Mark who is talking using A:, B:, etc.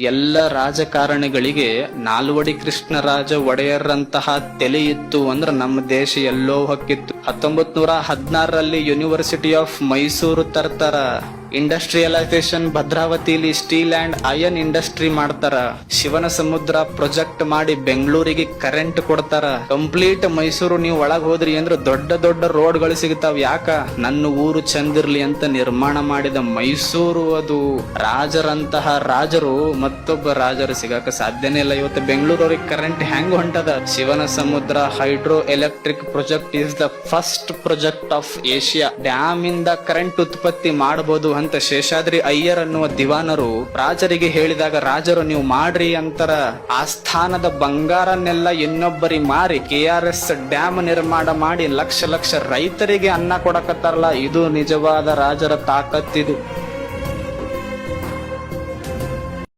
A: ಎಲ್ಲ ರಾಜಕಾರಣಿಗಳಿಗೆ ನಾಲ್ವಡಿ ಕೃಷ್ಣರಾಜ ಒಡೆಯರಂತಹ ತಲೆ ಇತ್ತು ಅಂದ್ರೆ ನಮ್ಮ ದೇಶ ಎಲ್ಲೋ ಹೊಕ್ಕಿತ್ತು. ಹತ್ತೊಂಬತ್ ನೂರ ಹದಿನಾರರಲ್ಲಿ ಯೂನಿವರ್ಸಿಟಿ ಆಫ್ ಮೈಸೂರು ತರ್ತಾರ. ಇಂಡಸ್ಟ್ರಿಯಲೈಸೇಷನ್ ಭದ್ರಾವತಿಲಿ ಸ್ಟೀಲ್ ಅಂಡ್ ಅಯನ್ ಇಂಡಸ್ಟ್ರಿ ಮಾಡ್ತಾರ. ಶಿವನ ಸಮುದ್ರ ಪ್ರೊಜೆಕ್ಟ್ ಮಾಡಿ ಬೆಂಗಳೂರಿಗೆ ಕರೆಂಟ್ ಕೊಡ್ತಾರ. ಕಂಪ್ಲೀಟ್ ಮೈಸೂರು ನೀವು ಒಳಗ್ ಹೋದ್ರಿ ಅಂದ್ರೆ ದೊಡ್ಡ ದೊಡ್ಡ ರೋಡ್ಗಳು ಸಿಗ್ತಾವ. ಯಾಕ? ನನ್ನ ಊರು ಚಂದಿರ್ಲಿ ಅಂತ ನಿರ್ಮಾಣ ಮಾಡಿದ ಮೈಸೂರು ಅದು. ರಾಜರಂತಹ ರಾಜರು, ಮತ್ತೊಬ್ಬ ರಾಜರು ಸಿಗಾಕ ಸಾಧ್ಯನೇ ಇಲ್ಲ. ಇವತ್ತು ಬೆಂಗಳೂರವ್ರಿಗೆ ಕರೆಂಟ್ ಹೆಂಗ್ ಹೊಂಟದ? Shivanasamudra hydro electric project is the first project of Asia dam ಇಂದ ಕರೆಂಟ್ ಉತ್ಪತ್ತಿ ಮಾಡಬಹುದು ಅಂತ ಶೇಷಾದ್ರಿ ಅಯ್ಯರ್ ಅನ್ನುವ ದಿವಾನರು ರಾಜರಿಗೆ ಹೇಳಿದಾಗ, ರಾಜರು, ನೀವು ಮಾಡ್ರಿ ಅಂತರ ಆಸ್ಥಾನದ ಸ್ಥಾನದ ಬಂಗಾರನ್ನೆಲ್ಲ ಇನ್ನೊಬ್ಬರಿಗೆ ಮಾರಿ ಕೆ ಆರ್ ಎಸ್ ಡ್ಯಾಮ್ ನಿರ್ಮಾಣ ಮಾಡಿ ಲಕ್ಷ ಲಕ್ಷ ರೈತರಿಗೆ ಅನ್ನ ಕೊಡಕತ್ತಾರಲ್ಲ, ಇದು ನಿಜವಾದ ರಾಜರ ತಾಕತ್ತಿದು